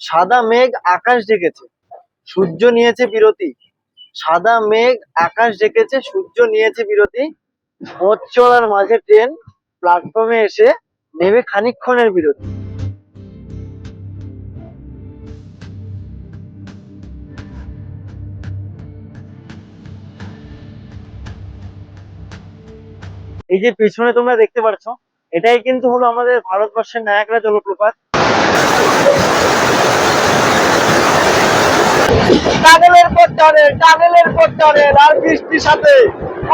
সাদা মেঘ আকাশ ডেকেছে, সূর্য নিয়েছে বিরতি। সাদা মেঘ আকাশ ডেকেছে, সূর্য নিয়েছে বিরতি। পথ মাঝে ট্রেন প্ল্যাটফর্মে এসে নেবে খানিকক্ষণের বিরতি। এই যে পিছনে তোমরা দেখতে পাচ্ছ এটাই কিন্তু হলো আমাদের ভারতবর্ষের নায়করা জলপ্রপাত। টানেলের পর টানেল টানেলের পর টানেল আর বৃষ্টির সাথে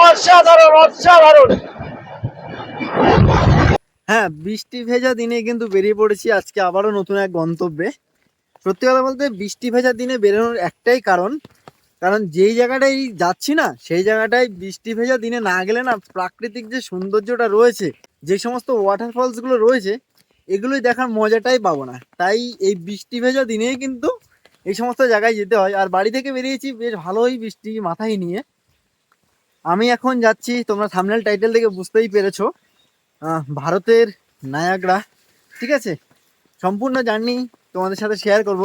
অসাধারণ অসাধারণ। হ্যাঁ বৃষ্টি ভেজা দিনে কিন্তু বেরিয়ে পড়েছি আজকে আবারও নতুন এক গন্তব্যে। সত্যি কথা বলতে, বৃষ্টি ভেজা দিনে বেরোনোর একটাই কারণ কারণ যেই জায়গাটায় যাচ্ছি না, সেই জায়গাটায় বৃষ্টি ভেজা দিনে না গেলে না প্রাকৃতিক যে সৌন্দর্যটা রয়েছে, যে সমস্ত ওয়াটারফলসগুলো রয়েছে, এগুলোই দেখার মজাটাই পাবো না। তাই এই বৃষ্টি ভেজা দিনেই কিন্তু এই সমস্ত জায়গায় যেতে হয়। আর বাড়ি থেকে বেরিয়েছি, বেশ ভালোই বৃষ্টি মাথায় নিয়ে। আমি এখন যাচ্ছি, তোমরা থামনেল টাইটেল থেকে বুঝতেই পেরেছ ভারতের নায়াগ্রা। ঠিক আছে? সম্পূর্ণ জার্নি তোমাদের সাথে শেয়ার করব।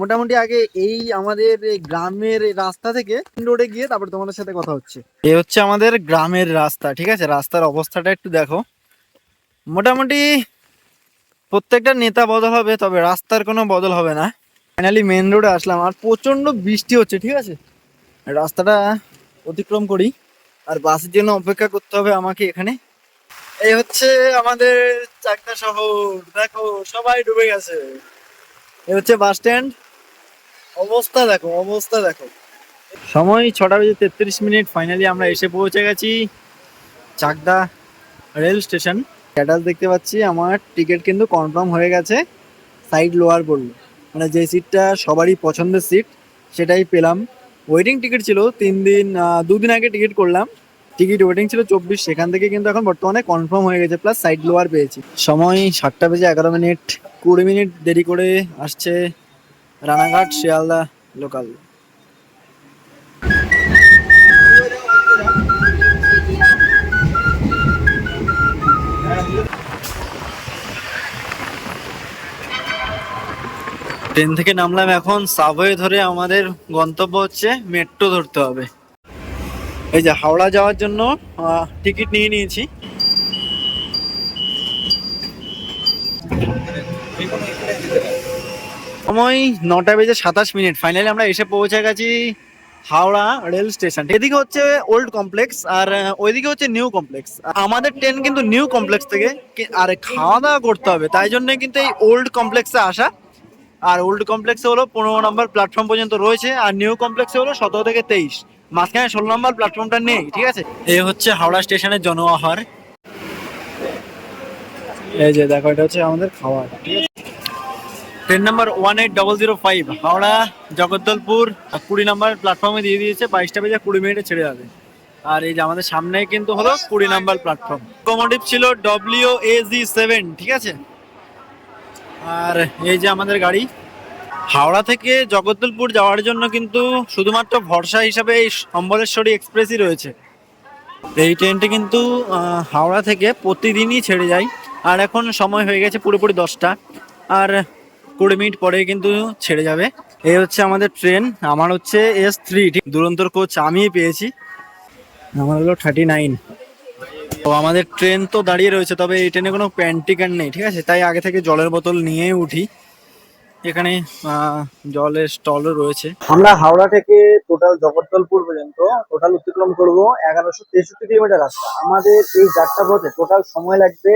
মোটামুটি আগে এই আমাদের গ্রামের রাস্তা থেকে রোডে গিয়ে তারপর তোমাদের সাথে কথা হচ্ছে। এ হচ্ছে আমাদের গ্রামের রাস্তা, ঠিক আছে? রাস্তার অবস্থাটা একটু দেখো। মোটামুটি প্রত্যেকটা নেতা বদল হবে, তবে রাস্তার কোনো বদল হবে না। ফাইনালি মেন রোডে আসলাম। আর প্রচণ্ড বৃষ্টি হচ্ছে, ঠিক আছে? রাস্তাটা অতিক্রম করি। আর বাসের জন্য অপেক্ষা করতে হবে আমাকে এখানে। এই হচ্ছে আমাদের চাকদা শহর। দেখো, সবাই ডুবে গেছে। এই হচ্ছে বাস স্ট্যান্ড। অবস্থা দেখো অবস্থা দেখো। সময় ছটা বেজে তেত্রিশ মিনিট। ফাইনালি আমরা এসে পৌঁছে গেছি চাকদা রেল স্টেশন। স্ট্যাটাস দেখতে পাচ্ছি। আমার টিকিট কিন্তু কনফার্ম হয়ে গেছে। সাইড লোয়ার বলল। মানে যে সিটটা সবারই পছন্দের সিট সেটাই পেলাম। ওয়েটিং টিকিট ছিল, তিন দিন দুদিন আগে টিকিট করলাম। টিকিট ওয়েটিং ছিল চব্বিশ, সেখান থেকে কিন্তু এখন বর্তমানে কনফার্ম হয়ে গেছে প্লাস সাইড লোয়ার পেয়েছি। সময় সাতটা বেজে এগারো মিনিট, কুড়ি মিনিট দেরি করে আসছে রানাঘাট, শিয়ালদা লোকাল ট্রেন থেকে নামলাম এখন সাবওয়ে ধরে আমাদের গন্তব্য হচ্ছে মেট্রো ধরতে হবে। এই যে হাওড়া যাওয়ার জন্য টিকিট নিয়ে নিয়েছি। সময় নটা বেজে সাতাশ মিনিট। ফাইনালি আমরা এসে পৌঁছে গেছি হাওড়া রেল স্টেশন। এদিকে হচ্ছে ওল্ড কমপ্লেক্স আর ওইদিকে হচ্ছে নিউ কমপ্লেক্স আমাদের ট্রেন কিন্তু নিউ কমপ্লেক্স থেকে, আর খাওয়া দাওয়া করতে হবে, তাই জন্য কিন্তু এই ওল্ড কমপ্লেক্সে আসা। আর ওল্ড কমপ্লেক্সে হলো পনেরো নম্বর প্ল্যাটফর্ম পর্যন্ত রয়েছে, আর নিউ কমপ্লেক্সে হলো সতেরো থেকে তেইশ। মাঝখানে ষোলো নম্বর প্ল্যাটফর্মটা নেই, ঠিক আছে? এই হচ্ছে হাওড়া স্টেশনের জনআহার এই যে দেখো, এটা হচ্ছে আমাদের আছে? Train number one eight double zero five Howrah, Jagdalpur কুড়ি নাম্বার প্ল্যাটফর্মে দিয়ে দিয়েছে, বাইশটা বেজে কুড়ি মিনিটে ছেড়ে যাবে। আর এই যে আমাদের সামনে কিন্তু হলো কুড়ি নাম্বার প্ল্যাটফর্ম লোকোমোটিভ ছিল ডব্লিউ এ জি সেভেন ঠিক আছে? আর এই যে আমাদের গাড়ি, হাওড়া থেকে জগদ্দলপুর যাওয়ার জন্য কিন্তু শুধুমাত্র ভরসা হিসাবে এই সম্বলেশ্বরী এক্সপ্রেসই রয়েছে। এই ট্রেনটি কিন্তু হাওড়া থেকে প্রতিদিনই ছেড়ে যায়। আর এখন সময় হয়ে গেছে পুরোপুরি দশটা। আর কুড়ি মিনিট পরে কিন্তু ছেড়ে যাবে। এই হচ্ছে আমাদের ট্রেন। আমার হচ্ছে এস থ্রি। দুরন্তর কোচ আমিই পেয়েছি। আমার হলো থার্টি নাইন। তো আমাদের ট্রেন তো দাঁড়িয়ে রয়েছে, তবে এই ট্রেনে কোনো প্যান্টিকার নেই, ঠিক আছে? তাই আগে থেকে জলের বোতল নিয়ে উঠি। এখানে জলের স্টলও রয়েছে। আমরা হাওড়া থেকে টোটাল জগদ্দলপুর পর্যন্ত টোটাল অতিক্রম করব এগারোশো তেষট্টি কিলোমিটার রাস্তা। আমাদের এই যাত্রা পথে টোটাল সময় লাগবে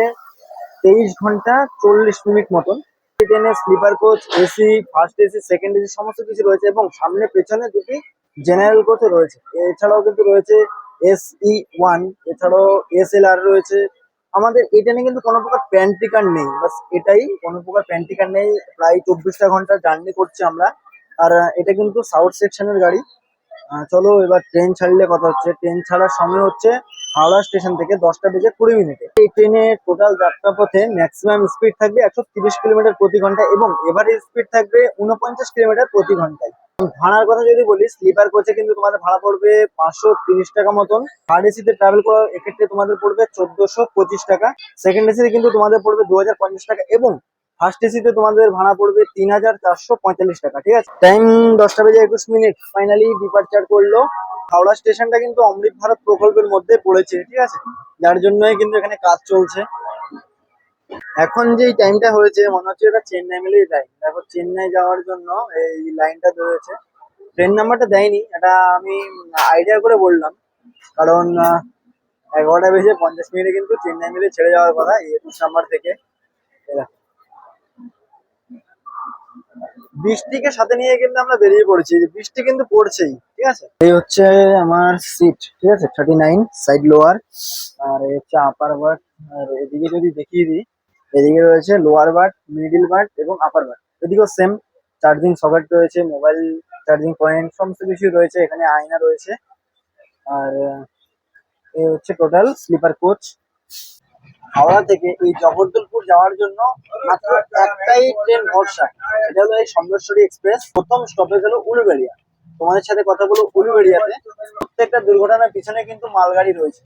তেইশ ঘণ্টা চল্লিশ মিনিট মতন। ট্রেনে sleeper coach AC first AC second AC সমস্ত কিছু রয়েছে এবং সামনে পেছনে দুটি জেনারেল কোচও রয়েছে। এছাড়াও কিন্তু রয়েছে এস ই ওয়ান এছাড়াও এস এল আর রয়েছে। আমাদের এই ট্রেনে কিন্তু কোনো প্রকার প্যান্টিকার নেই। বাস এটাই কোনো প্রকার প্যান্টিকার নেই। প্রায় চব্বিশটা ঘণ্টা জার্নি করছি আমরা। আর এটা কিন্তু সাউথ সেকশনের গাড়ি। চলো এবার ট্রেন ছাড়লে কথা হচ্ছে। ট্রেন ছাড়ার সময় হচ্ছে হাওড়া স্টেশন থেকে দশটা বেজে কুড়ি মিনিটে। এই ট্রেনের টোটাল যাত্রা পথে ম্যাক্সিমাম স্পিড থাকবে একশো তিরিশ কিলোমিটার প্রতি ঘণ্টা এবং এভারেজ স্পিড থাকবে উনপঞ্চাশ কিলোমিটার প্রতি ঘন্টায়। ভাড়ার কথা যদি বলি স্লিপার কোচে কিন্তু তোমাদের ভাড়া পড়বে পাঁচশো তিরিশ টাকা মতন। থার্ড এসিতে ট্রাভেল করার এক্ষেত্রে তোমাদের পড়বে চোদ্দশো পঁচিশ টাকা। সেকেন্ড এসিতে কিন্তু তোমাদের পড়বে দু হাজার পঞ্চাশ টাকা এবং ফার্স্ট এসিতে তোমাদের ভাড়া পড়বে তিন হাজার চারশো পঁয়তাল্লিশ টাকা, ঠিক আছে? টাইম দশটা বেজে একুশ মিনিট ফাইনালি ডিপার্চার করল। হাওড়া স্টেশনটা কিন্তু অমৃত ভারত প্রকল্পের মধ্যে পড়েছে, ঠিক আছে? যার জন্যই কিন্তু এখানে কাজ চলছে। এখন যে টাইমটা হয়েছে, মনে হচ্ছে এটা চেন্নাই মিলেই টাইম দেখো, চেন্নাই যাওয়ার জন্য এই লাইনটা ধরেছে। ট্রেন নাম্বারটা দেয়নি, এটা আমি আইডিয়া করে বললাম। কারণ এগারোটা বেজে পঞ্চাশ মিনিটে কিন্তু চেন্নাই মিলে ছেড়ে যাওয়ার কথা একুশ নাম্বার থেকে। বৃষ্টিকে সাথে নিয়ে কিন্তু আমরা বেরিয়ে পড়েছি। বৃষ্টি কিন্তু পড়ছেই, ঠিক আছে? এই হচ্ছে আমার সিট ঠিক আছে? থার্টি নাইন সাইড লোয়ার আর এই হচ্ছে আপার বার্ট আর এদিকে যদি দেখিয়ে দিই এদিকে রয়েছে লোয়ার বার্ট মিডিল বার্ট এবং আপার বার্ট এদিকেও সেম চার্জিং সকেট রয়েছে মোবাইল চার্জিং পয়েন্ট সমস্ত কিছু রয়েছে। এখানে আয়না রয়েছে। আর এই হচ্ছে টোটাল স্লিপার কোচ হাওড়া থেকে এই জগদ্দলপুর যাওয়ার জন্য মাত্র একটাই ট্রেন ভরসা। সেটা হলো এই সম্বলেশ্বরী এক্সপ্রেস প্রথম স্টপেজ হলো উলুবেড়িয়া। তোমাদের সাথে কথা বলো উলুবেড়িয়াতে। প্রত্যেকটা দুর্ঘটনার পিছনে কিন্তু মালগাড়ি রয়েছে।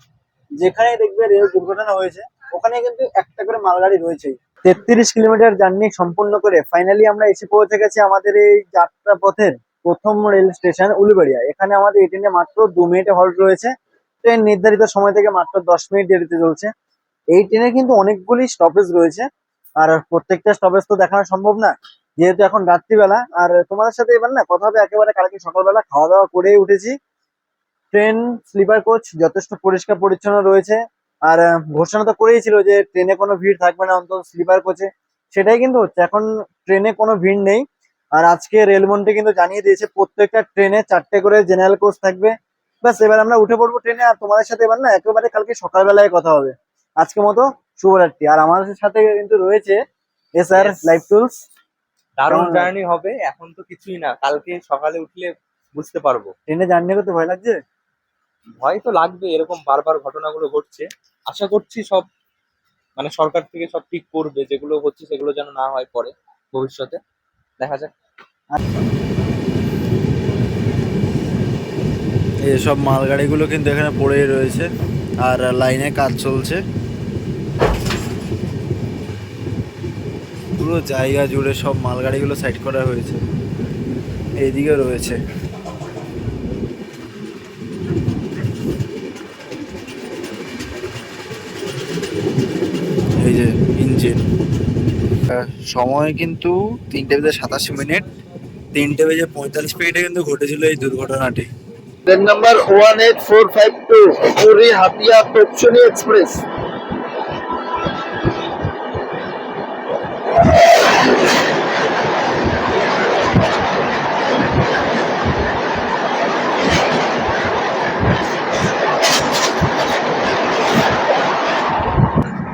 যেখানে দেখবে রেল দুর্ঘটনা হয়েছে ওখানে কিন্তু একটা করে মালগাড়ি রয়েছেই। তেত্রিশ কিলোমিটার জার্নি সম্পূর্ণ করে ফাইনালি আমরা এসে পৌঁছে গেছি আমাদের এই যাত্রা পথের প্রথম রেল স্টেশন উলুবেড়িয়া। এখানে আমাদের এই ট্রেনে মাত্র দু মিনিটে হল্ট রয়েছে। ট্রেন নির্ধারিত সময় থেকে মাত্র দশ মিনিট দেরিতে চলছে। এই ট্রেনে কিন্তু অনেকগুলি স্টপেজ রয়েছে। আর প্রত্যেকটা স্টপেজ তো দেখানো সম্ভব না। যেহেতু এখন রাত্রিবেলা, আর তোমাদের সাথে এবার না কথা হবে একেবারে কালকে সকালবেলা খাওয়া দাওয়া করেই উঠেছি। ট্রেন স্লিপার কোচ যথেষ্ট পরিষ্কার পরিচ্ছন্ন রয়েছে। আর ঘোষণা তো করেই ছিল যে ট্রেনে কোনো ভিড় থাকবে না অন্তত স্লিপার কোচে। সেটাই কিন্তু হচ্ছে এখন ট্রেনে কোনো ভিড় নেই। আর আজকে রেলমন্ত্রী কিন্তু জানিয়ে দিয়েছে প্রত্যেকটা ট্রেনে চারটে করে জেনারেল কোচ থাকবে। ব্যাস এবার আমরা উঠে পড়ব ট্রেনে আর তোমাদের সাথে এবার না একেবারে কালকে সকালবেলায় কথা হবে। আজকে মতো শুভরাত্রি। আর আমাদের সাথে কিন্তু রয়েছে এস আর লাইফ টুলস। দারুণ জার্নি হবে এখন তো কিছুই না। কালকে সকালে উঠলে বুঝতে পারব। ট্রেনে জার্নি করতে ভয় লাগছে? ভয় তো লাগবে, এরকম বারবার ঘটনাগুলো ঘটছে। আশা করছি সব মানে সরকার থেকে সব ঠিক করবে, যেগুলো হচ্ছে সেগুলো যেন না হয় পরে, ভবিষ্যতে। দেখা যাক। এইসব মালগাড়িগুলো কিন্তু এখানে পড়েই রয়েছে, আর লাইনে কাজ চলছে। পুরো জায়গা জুড়ে সব মালগাড়িগুলো সাইড করা হয়েছে। এইদিকে রয়েছে। এই যে ইঞ্জিন সময় কিন্তু তিনটে বেজে সাতাশ মিনিট। তিনটে বেজে পঁয়তাল্লিশ মিনিটে কিন্তু ঘটেছিল এই দুর্ঘটনাটি। Train number one eight four five two Puri Hatia Tapaswini express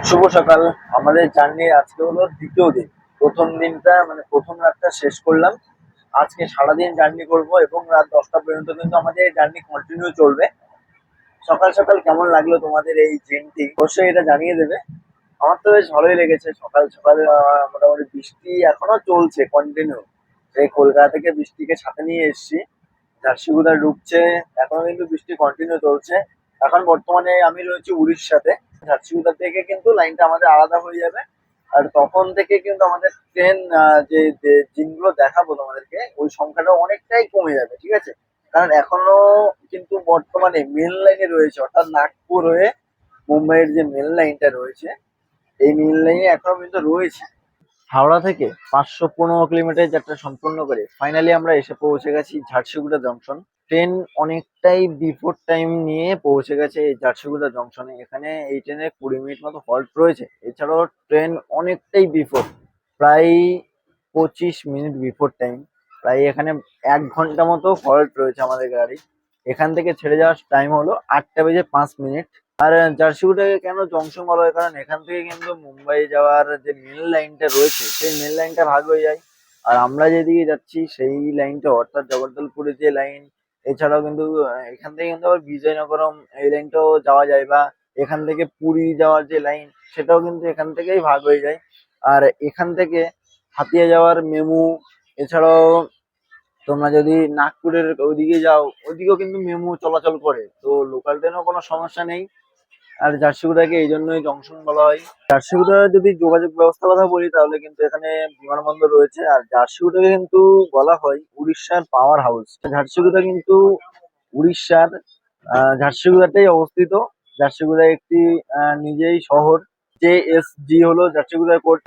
শুভ সকাল। আমাদের জার্নি আজকে হলো দ্বিতীয় দিন। প্রথম দিনটা মানে প্রথম রাতটা শেষ করলাম। আজকে সারাদিন জার্নি করব এবং রাত দশটা পর্যন্ত কিন্তু আমাদের এই জার্নি কন্টিনিউ চলবে। সকাল সকাল কেমন লাগল তোমাদের এই ট্রেনটি অবশ্যই এটা জানিয়ে দেবে। আমার তো বেশ ভালোই লেগেছে সকাল সকাল মোটামুটি বৃষ্টি এখনও চলছে কন্টিনিউ সেই কলকাতা থেকে বৃষ্টিকে সাথে নিয়ে এসেছি। ঝারসিগুদা ঢুকছে এখনও কিন্তু বৃষ্টি কন্টিনিউ চলছে। এখন বর্তমানে আমি রয়েছি উড়িষ্যাতে। ঝারসিগুদা থেকে কিন্তু লাইনটা আমাদের আলাদা হয়ে যাবে। আর তখন থেকে কিন্তু আমাদের ট্রেন যে দিনগুলো দেখাবো তোমাদেরকে, ওই সংখ্যাটা অনেকটাই কমে যাবে, ঠিক আছে? কারণ এখনও কিন্তু বর্তমানে মেন লাইনে রয়েছে, অর্থাৎ নাগপুর হয়ে মুম্বাইয়ের যে মেন লাইনটা রয়েছে, এই মেন লাইনে এখনও কিন্তু রয়েছে। হাওড়া থেকে পাঁচশো পনেরো কিলোমিটার যাত্রা সম্পূর্ণ করে ফাইনালি আমরা এসে পৌঁছে গেছি ঝারসিগুড়া জংশন ট্রেন অনেকটাই বিফোর টাইম নিয়ে পৌঁছে গেছে এই ঝারসিগুড়া জংশনে এখানে এই ট্রেনে কুড়ি মিনিট মতো হল্ট রয়েছে। এছাড়াও ট্রেন অনেকটাই বিফোর প্রায় পঁচিশ মিনিট বিফোর টাইম প্রায় এখানে এক ঘণ্টা মতো হল্ট রয়েছে আমাদের গাড়ি। এখান থেকে ছেড়ে যাওয়ার টাইম হলো আটটা বেজে পাঁচ মিনিট আর জার্সিগুটাকে কেন জংশন বলা হয়? কারণ এখান থেকে কিন্তু মুম্বাই যাওয়ার যে মেন লাইনটা রয়েছে, সেই মেন লাইনটা ভাগ হয়ে যায়। আর আমরা যেদিকে যাচ্ছি, সেই লাইনটা অর্থাৎ জগদ্দলপুরের যে লাইন এছাড়াও কিন্তু এখান থেকে কিন্তু আবার বিজয়নগরম এই লাইনটাও যাওয়া যায় বা এখান থেকে পুরী যাওয়ার যে লাইন সেটাও কিন্তু এখান থেকেই ভাগ হয়ে যায়। আর এখান থেকে হাতিয়া যাওয়ার মেমু, এছাড়াও তোমরা যদি নাগপুরের ওইদিকে যাও, ওইদিকেও কিন্তু মেমু চলাচল করে। তো লোকাল ট্রেনেও কোনো সমস্যা নেই। আর ঝারসিগুড়াকে এই জন্যই জংশন বলা হয়। ঝারসিগুড়ার যদি যোগাযোগ ব্যবস্থার কথা বলি, তাহলে কিন্তু এখানে বিমানবন্দর রয়েছে। আর ঝারসিগুড়াকে কিন্তু বলা হয় উড়িষ্যার পাওয়ার হাউস ঝারসিগুড়া কিন্তু উড়িষ্যার ঝারসিগুড়াতেই অবস্থিত। ঝারসিগুড়া একটি নিজেই শহর। জে এস জি হলো ঝারসিগুড়া কোর্ট।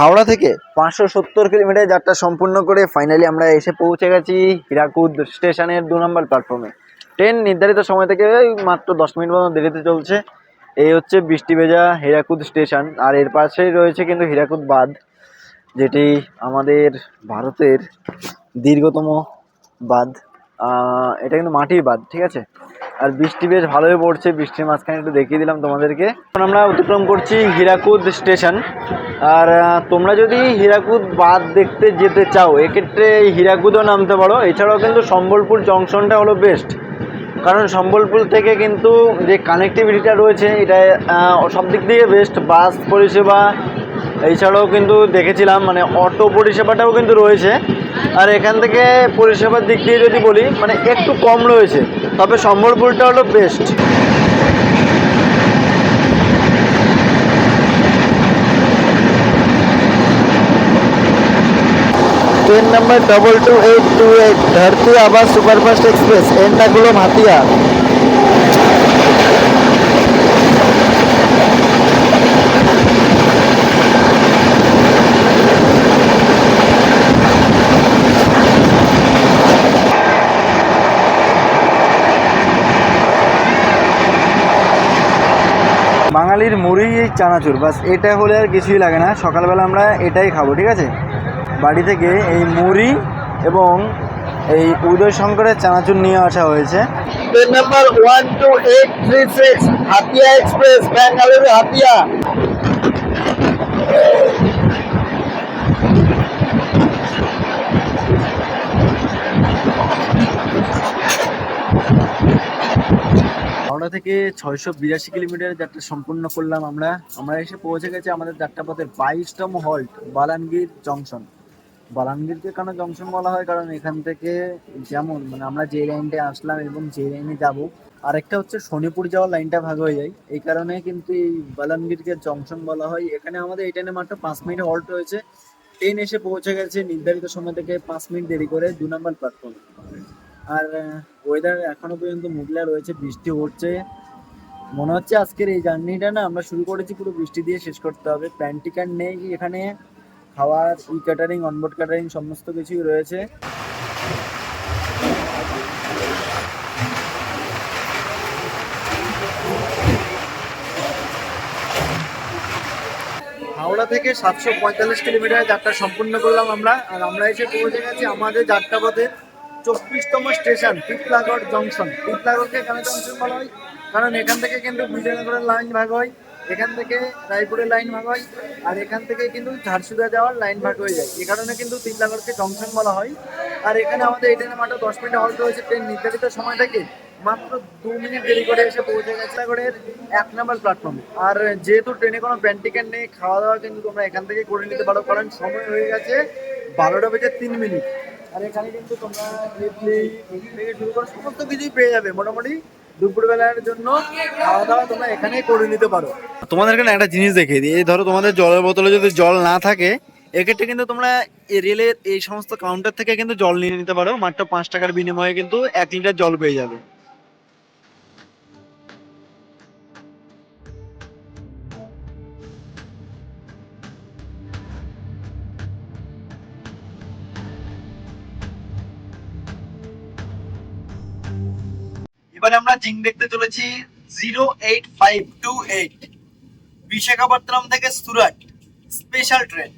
হাওড়া থেকে পাঁচশো সত্তর কিলোমিটার যাত্রা সম্পূর্ণ করে ফাইনালি আমরা এসে পৌঁছে গেছি হীরাকুদ স্টেশনের দু নম্বর প্ল্যাটফর্মে ট্রেন নির্ধারিত সময় থেকে মাত্র দশ মিনিট মতো দেরিতে চলছে। এই হচ্ছে বৃষ্টি ভেজা হীরাকুদ স্টেশন। আর এর পাশেই রয়েছে কিন্তু হীরাকুদ বাঁধ, যেটি আমাদের ভারতের দীর্ঘতম বাঁধ। এটা কিন্তু মাটির বাঁধ, ঠিক আছে? আর বৃষ্টি বেশ ভালোই পড়ছে, বৃষ্টির মাঝখানে একটু দেখিয়ে দিলাম তোমাদেরকে। এখন আমরা অতিক্রম করছি হীরাকুদ স্টেশন। আর তোমরা যদি হীরাকুদ বাঁধ দেখতে যেতে চাও, এক্ষেত্রে হীরাকুদও নামতে পারো। এছাড়াও কিন্তু সম্বলপুর জংশনটা হলো বেস্ট কারণ সম্বলপুর থেকে কিন্তু যে কানেক্টিভিটিটা রয়েছে, এটা সব দিক দিয়ে বেস্ট বাস পরিষেবা। এছাড়াও কিন্তু দেখেছিলাম মানে অটো পরিষেবাটাও কিন্তু রয়েছে। আর এখান থেকে পরিষেবার দিক দিয়ে যদি বলি মানে একটু কম রয়েছে, তবে সম্বলপুরটা হলো best train number double two eight two eight Dharti Aaba superfast express Ernakulam Hatiya. বাঙালির মুড়ি চানাচুর, বাস এটা হলে আর কিছুই লাগে না, সকালবেলা আমরা এটাই খাব, ঠিক আছে? বাড়ি থেকে এই মুড়ি এবং এই উদয় শঙ্করের চানাচুর নিয়ে আসা হয়েছে। Train number one two eight three six Hatia express Bengaluru Hatia Howrah থেকে ছয়শো বিরাশি কিলোমিটার যাত্রা সম্পূর্ণ করলাম আমরা। আমরা এসে পৌঁছে গেছি আমাদের যাত্রাপথের বাইশতম হল্ট বালানগীর জংশন। বালানগীরকে কেন জংশন বলা হয়? কারণ এখান থেকে যেমন মানে আমরা যে লাইনটা আসলাম এবং যে লাইনে যাব, আরেকটা হচ্ছে শনিপুর যাওয়ার লাইনটা ভাগ হয়ে যায়। এই কারণে কিন্তু এই বালানগীরকে জংশন বলা হয়। এখানে আমাদের এই ট্রেনে মাত্র পাঁচ মিনিট হল্ট হয়েছে। ট্রেন এসে পৌঁছে গেছে নির্ধারিত সময় থেকে পাঁচ মিনিট দেরি করে দু নম্বর প্ল্যাটফর্ম আর ওয়েদার এখনও পর্যন্ত মুগলা রয়েছে, বৃষ্টি হচ্ছে। মনে হচ্ছে আজকের এই জার্নিটা না, আমরা শুরু করেছি পুরো বৃষ্টি দিয়ে শেষ করতে হবে। প্যান্টিকার নেই এখানে। খাওয়ার, ই ক্যাটারিং অনবোর্ড ক্যাটারিং সমস্ত কিছুই রয়েছে। হাওড়া থেকে সাতশো পঁয়তাল্লিশ কিলোমিটার যাত্রা সম্পূর্ণ করলাম আমরা। আর আমরা এসে পৌঁছে গেছি আমাদের যাত্রাপথের চব্বিশতম স্টেশন, টিপলাগড় জংশন। টিপলাগড়কে কেন জংশন বলা হয়? কারণ এখান থেকে কিন্তু বিজয়নগরের লাইন ভাগ হয়। এখান থেকে রায়পুরের লাইন ভাগ হয়, আর এখান থেকে কিন্তু ঝারসুগুড়া যাওয়ার লাইন ভাগ হয়ে যায়। এই কারণে কিন্তু টিপলাগড়কে জংশন বলা হয়। আর এখানে আমাদের এখানে মাত্র দশ মিনিট হল্ট হয়েছে ট্রেন। নির্ধারিত সময় থেকে মাত্র দু মিনিট দেরি করে এসে পৌঁছে গেছে টিপলাগড়ের এক নম্বর প্ল্যাটফর্মে আর যেহেতু ট্রেনে কোনো প্যান টিকেট নেই খাওয়া দাওয়া কিন্তু তোমরা এখান থেকে করে নিতে পারো, কারণ সময় হয়ে গেছে বারোটা বেজে তিন মিনিট। আর এখানে কিন্তু তোমরা ইডলি থেকে শুরু করে সমস্ত কিছুই পেয়ে যাবে, মোটামুটি দুপুরবেলার জন্য খাওয়া দাওয়া তোমরা এখানেই করে নিতে পারো। তোমাদের এখানে একটা জিনিস দেখিয়ে দিই। এই ধরো তোমাদের জলের বোতলে যদি জল না থাকে, এক্ষেত্রে কিন্তু তোমরা রেলের এই সমস্ত কাউন্টার থেকে কিন্তু জল নিয়ে নিতে পারো। মাত্র পাঁচ টাকার বিনিময়ে কিন্তু এক লিটার জল পেয়ে যাবে। এবারে আমরা জিং দেখতে চলেছি zero eight five two eight, Visakhapatnam থেকে সুরাট স্পেশাল ট্রেন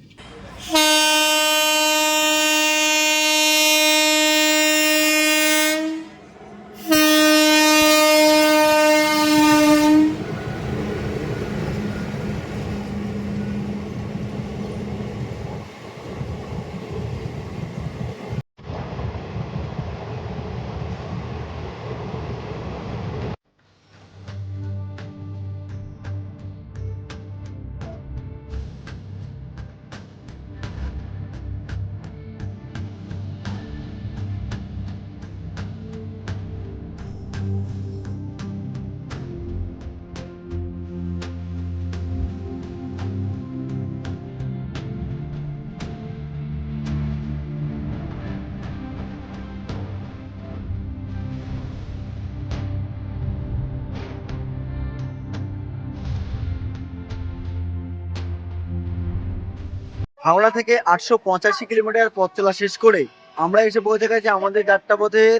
হাওড়া থেকে আটশো পঁচাশি কিলোমিটার পথ চলা শেষ করে আমরা এসে পৌঁছে গেছি আমাদের যাত্রাপথের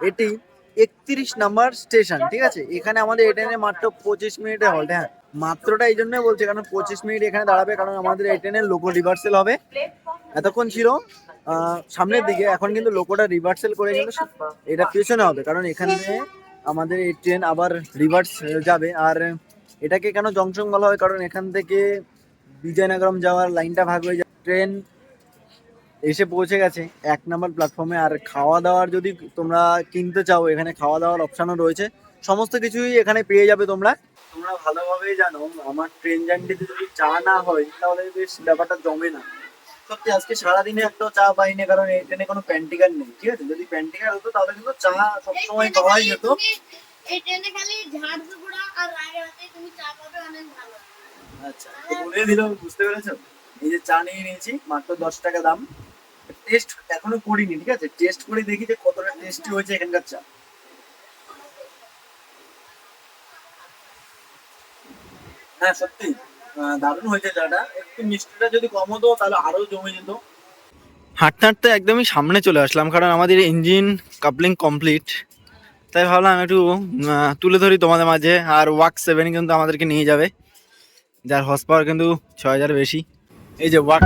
এটি একত্রিশ নাম্বার স্টেশন, ঠিক আছে? এখানে আমাদের এই ট্রেনে মাত্র পঁচিশ মিনিটে হল্ট হ্যাঁ। মাত্রটা এই জন্যই বলছি, কারণ পঁচিশ মিনিট এখানে দাঁড়াবে, কারণ আমাদের এই ট্রেনের লোকো রিভার্সেল হবে। এতক্ষণ ছিল সামনের দিকে, এখন কিন্তু লোকোটা রিভার্সেল করে কিন্তু এটা পেছনে হবে, কারণ এখানে আমাদের এই ট্রেন আবার রিভার্স যাবে। আর এটাকে কেন জংশন বলা হয়? কারণ এখান থেকে বিজয়নগরম যাওয়ার লাইনটা ভাগ হয়ে যায় ট্রেন এসে পৌঁছে গেছে এক নম্বর প্ল্যাটফর্মে আর খাওয়া দাওয়ার যদি তোমরা কিনতে চাও এখানে খাওয়া দাওয়ার অপশানও রয়েছে। সমস্ত কিছুই এখানে পেয়ে যাবে তোমরা। তোমরা ভালোভাবেই জানো আমার ট্রেন জার্নিতে যদি চা না হয় তাহলে বেশ ব্যাপারটা জমে না। সত্যি আজকে সারাদিনে একটা চা পাইনি কারণ এই ট্রেনে কোনো প্যান্টিকার নেই ঠিক আছে? যদি প্যান্টিকার হতো তাহলে কিন্তু চা সবসময় পাওয়াই যেত। এই ট্রেনে খালি ঝাড়ঝুড়া আর তুমি চা পাবে অনেক ভালো। আচ্ছা তো বলে দিল বুঝতে পেরেছ? এই যে চা নিয়ে নিয়েছি, মাত্র দশ টাকা দাম। টেস্ট এখনও করিনি, ঠিক আছে? টেস্ট করে দেখি যে কতটা টেস্টি হয়েছে এখানকার চা। হ্যাঁ সত্যি। দারুণ হয়েছে চাটা। একটু মিষ্টিটা যদি কম হতো, তাহলে আরও জমে যেত। হাঁটতে হাঁটতে একদমই সামনে চলে আসলাম, কারণ আমাদের ইঞ্জিন কাপলিং কমপ্লিট তাই ভাবলাম একটু তুলে ধরি তোমাদের মাঝে। আর ওয়াক সেভেন কিন্তু আমাদেরকে নিয়ে যাবে। যার হর্স পাওয়ার কিন্তু ছ হাজার বেশি। এই যে ওয়াক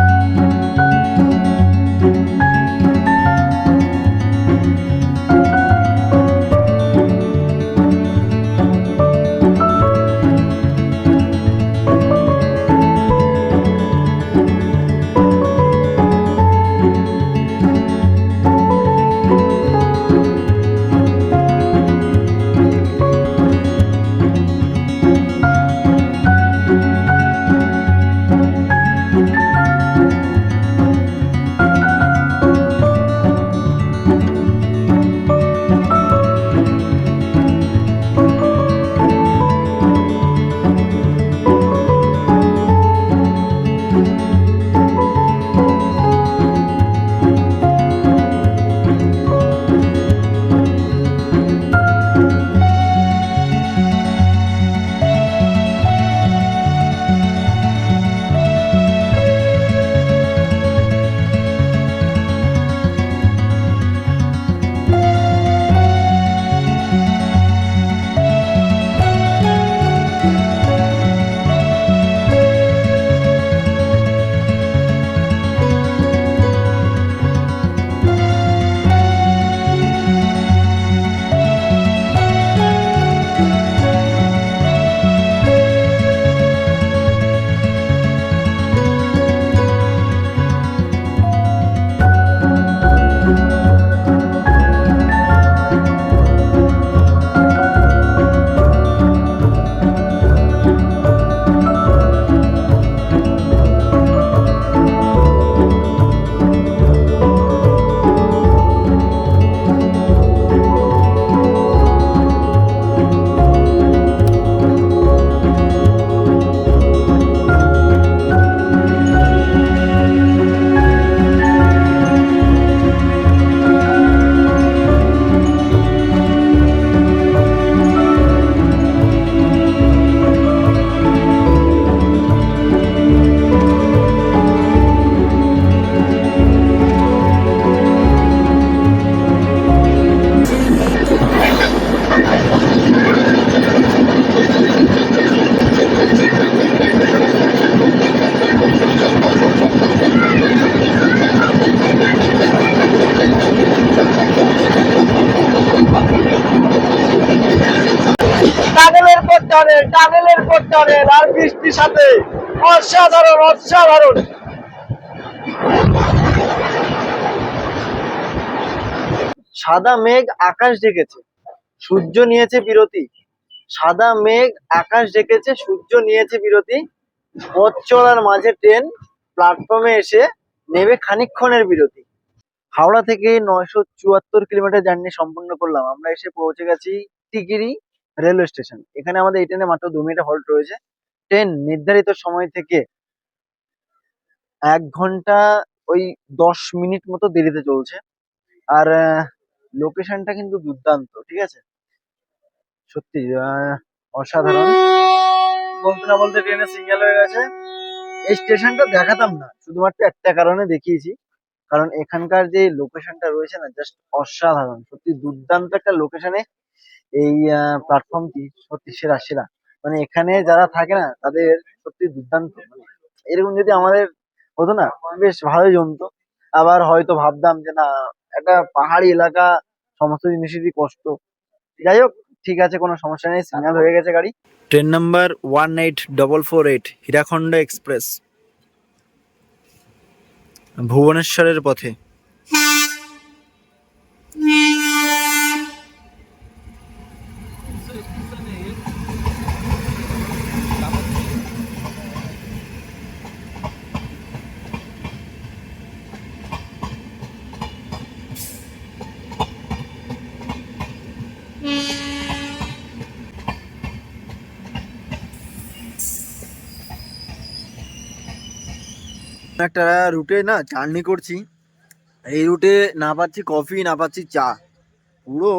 পর টানেল আর বৃষ্টির সাথে অসাধারণ অসাধারণ। সাদা মেঘ আকাশ ডেকেছে, সূর্য নিয়েছে বিরতি। সাদা মেঘ আকাশ ডেকেছে, সূর্য নিয়েছে বিরতি। পথ চলার মাঝে ট্রেন প্ল্যাটফর্মে এসে নেবে খানিকক্ষণের বিরতি। হাওড়া থেকে নয়শো চুয়াত্তর কিলোমিটার জার্নি সম্পূর্ণ করলাম। আমরা এসে পৌঁছে গেছি টিকিরি রেলওয়ে স্টেশন। এখানে আমাদের এই ট্রেনে মাত্র দু মিনিট হল্ট রয়েছে। ট্রেন নির্ধারিত সময় থেকে এক ঘণ্টা ওই দশ মিনিট মতো দেরিতে চলছে। আর লোকেশনটা কিন্তু দুর্দান্ত, ঠিক আছে? সত্যি অসাধারণ। বলতে না বলতে ট্রেনে সিগন্যাল হয়ে গেছে। এই স্টেশনটা দেখাতাম না, শুধুমাত্র একটা কারণে দেখিয়েছি। কারণ এখানকার যে লোকেশনটা রয়েছে না জাস্ট অসাধারণ। সত্যি দুর্দান্ত একটা লোকেশনে এই প্ল্যাটফর্মটি সত্যি সেরা সেরা। মানে এখানে যারা থাকে না, তাদের সত্যি দুর্দান্ত। এরকম যদি আমাদের হতো না, বেশ ভালোই জমতো। আবার হয়তো ভাবতাম যে, না, একটা পাহাড়ি এলাকা, সমস্ত জিনিসেরই কষ্ট। যাই হোক, ঠিক আছে, কোনো সমস্যা নেই সিগন্যাল হয়ে গেছে গাড়ি। Train number one eight double four eight, Hirakhand express. ভুবনেশ্বরের পথে। একটা রুটে না জার্নি করছি। এই রুটে না পাচ্ছি কফি না পাচ্ছি চা। পুরো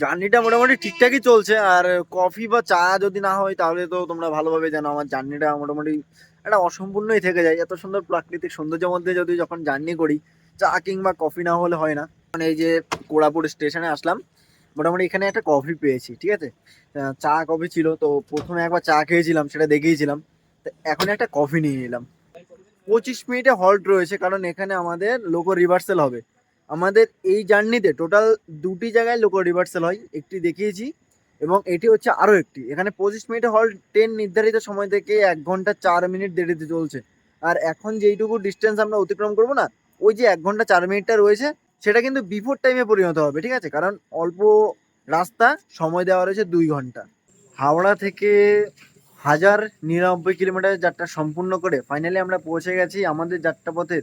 জার্নিটা মোটামুটি ঠিকঠাকই চলছে। আর কফি বা চা যদি না হয়, তাহলে তো তোমরা ভালোভাবে জানো, আমার জার্নিটা মোটামুটি একটা অসম্পূর্ণই থেকে যায়। এত সুন্দর প্রাকৃতিক সৌন্দর্যের মধ্যে যদি যখন জার্নি করি, চা কিংবা কফি না হলে হয় না। মানে এই যে কোড়াপুর স্টেশনে আসলাম, মোটামুটি এখানে একটা কফি পেয়েছি, ঠিক আছে? চা কফি ছিল, তো প্রথমে একবার চা খেয়েছিলাম, সেটা দেখিয়েছিলাম। তো এখন একটা কফি নিয়ে নিলাম পঁচিশ মিনিটে হল্ট রয়েছে, কারণ এখানে আমাদের লোকো রিভার্সেল হবে। আমাদের এই জার্নিতে টোটাল দুটি জায়গায় লোকো রিভার্সেল হয়, একটি দেখিয়েছি, এবং এটি হচ্ছে আরও একটি। এখানে পঁচিশ মিনিটে হল্ট ট্রেন নির্ধারিত সময় থেকে এক ঘণ্টা চার মিনিট দেরিতে চলছে। আর এখন যেইটুকু ডিস্টেন্স আমরা অতিক্রম করব না, ওই যে এক ঘণ্টা চার মিনিটটা রয়েছে, সেটা কিন্তু বিফোর টাইমে পরিণত হবে, ঠিক আছে? কারণ অল্প রাস্তা, সময় দেওয়া রয়েছে দুই ঘণ্টা। হাওড়া থেকে হাজার নিরানব্বই কিলোমিটার যাত্রা সম্পূর্ণ করে ফাইনালি আমরা পৌঁছে গেছি আমাদের যাত্রাপথের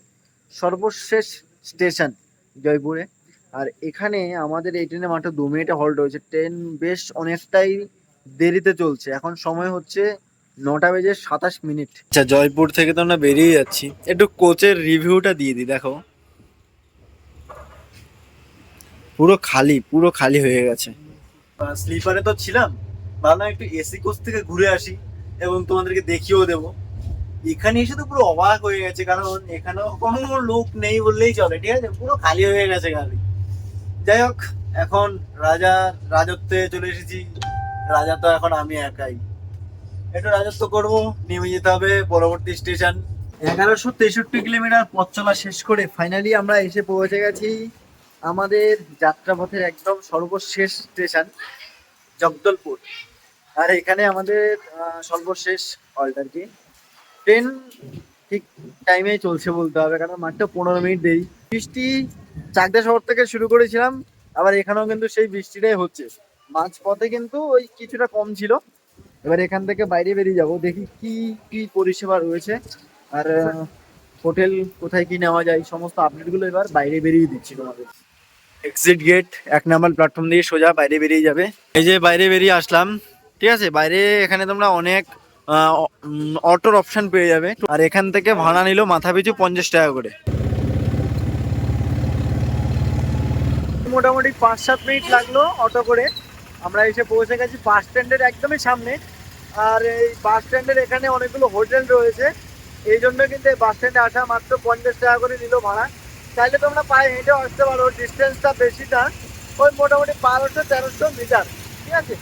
সর্বশেষ স্টেশন জয়পুরে। আর এখানে আমাদের এই ট্রেনে মাত্র দু মিনিটে হল্ট হয়েছে। ট্রেন বেশ অনেকটাই দেরিতে চলছে। এখন সময় হচ্ছে নটা বেজে সাতাশ মিনিট। আচ্ছা জয়পুর থেকে তো আমরা বেরিয়ে যাচ্ছি। একটু কোচের রিভিউটা দিয়ে দিই দেখো। পুরো খালি পুরো খালি হয়ে গেছে। স্লিপারে তো ছিলাম। ভাবলাম একটু এসি কোচ থেকে ঘুরে আসি এবং তোমাদেরকে দেখিয়েও দেবো। এখানে এসে তো পুরো অবাক হয়ে গেছে, কারণ এখানেও কোনো লোক নেই বললেই চলে, ঠিক আছে? পুরো খালি হয়ে গেছে গাড়ি যাই হোক, এখন রাজা, রাজত্বে চলে এসেছি। রাজা তো এখন আমি একাই। একটু রাজত্ব করব, নেমে যেতে হবে পরবর্তী স্টেশন। এগারোশো তেষট্টি কিলোমিটার পথ চলা শেষ করে ফাইনালি আমরা এসে পৌঁছে গেছি আমাদের যাত্রাপথের একদম সর্বশেষ স্টেশন, জগদলপুর। আর এখানে আমাদের সর্বশেষ হল্ট আর কি? ট্রেন ঠিক টাইমে চলছে বলতে হবে, কারণ মাত্র পনেরো মিনিট দেরি। বৃষ্টি চাকদা শহর থেকে শুরু করেছিলাম, আবার এখানেও কিন্তু সেই বৃষ্টিটাই হচ্ছে। মাঝপথে কিন্তু ওই কিছুটা কম ছিল। এবার এখান থেকে বাইরে বেরিয়ে যাব, দেখি কি কি পরিষেবা রয়েছে। আর হোটেল কোথায় কি নেওয়া যায়, সমস্ত আপডেটগুলো এবার বাইরে বেরিয়ে দিচ্ছি তোমাদের। এক্সিট গেট এক নাম্বার প্ল্যাটফর্ম দিয়ে সোজা বাইরে বেরিয়ে যাবে। এই যে বাইরে বেরিয়ে আসলাম ঠিক আছে? বাইরে এখানে তোমরা অনেক অটোর অপশন পেয়ে যাবে। আর এখান থেকে ভাড়া নিল মাথা পিছু পঞ্চাশ টাকা করে। মোটামুটি পাঁচ সাত মিনিট লাগল অটো করে। আমরা এসে পৌঁছে গেছি বাস স্ট্যান্ডের একদমই সামনে। আর এই বাস স্ট্যান্ডের এখানে অনেকগুলো হোটেল রয়েছে। এই জন্য কিন্তু এই বাস স্ট্যান্ডে আসা মাত্র পঞ্চাশ টাকা করে নিল ভাড়া। চাইলে তোমরা পায়ে হেঁটেও আসতে পারো। ডিস্টেন্সটা বেশি না ওই মোটামুটি বারোশো তেরোশো মিটার। ঠিক আছে?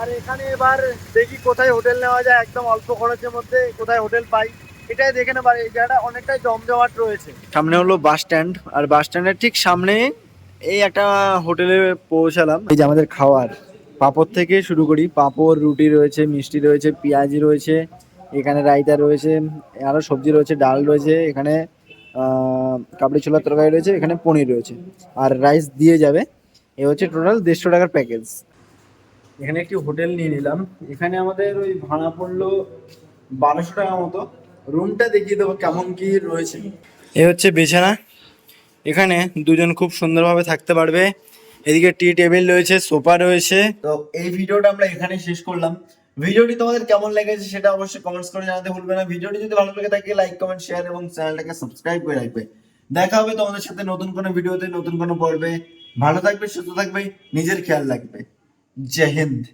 আর এখানে এবার দেখি কোথায় হোটেল নেওয়া যায়, একদম অল্প খরচের মধ্যে কোথায় হোটেল পাই। এটাই দেখে নেবার, এই জায়গাটা অনেকটাই জমজমাট রয়েছে। সামনে হলো বাস স্ট্যান্ড, আর বাস স্ট্যান্ডের ঠিক সামনে এই একটা হোটেলে পৌঁছালাম। এই যে আমাদের খাওয়ার, পাপড় থেকে শুরু করি। পাপড়, রুটি রয়েছে, মিষ্টি রয়েছে, পেঁয়াজি রয়েছে, এখানে রায়তা রয়েছে আরও সবজি রয়েছে, ডাল রয়েছে, এখানে কাবলি ছোলার তরকারি রয়েছে, এখানে পনির রয়েছে। আর রাইস দিয়ে যাবে, এ হচ্ছে টোটাল দেড়শো টাকার প্যাকেজ। এখানে একটি হোটেল নিয়ে নিলাম। এখানে আমাদের ওই ভাড়া পড়ল বারোশো টাকা মতো। রুমটা দেখিয়ে দেবো কেমন কি রয়েছে। এ হচ্ছে বিছানা। এখানে দুজন খুব সুন্দরভাবে থাকতে পারবে। এদিকে টি টেবিল রয়েছে, সোফা রয়েছে। তো এই ভিডিওটা আমরা এখানে শেষ করলাম। ভিডিওটি তোমাদের কেমন লেগেছে সেটা অবশ্যই কমেন্টস করে জানাতে ভুলবে না। ভিডিওটি যদি ভালো লেগে থাকে লাইক কমেন্ট শেয়ার এবং চ্যানেলটাকে সাবস্ক্রাইব করে রাখবে। দেখা হবে তোমাদের সাথে নতুন কোনো ভিডিওতে, নতুন কোনো পর্বে। ভালো থাকবে, সুস্থ থাকবে, নিজের খেয়াল রাখবে। जय हिंद।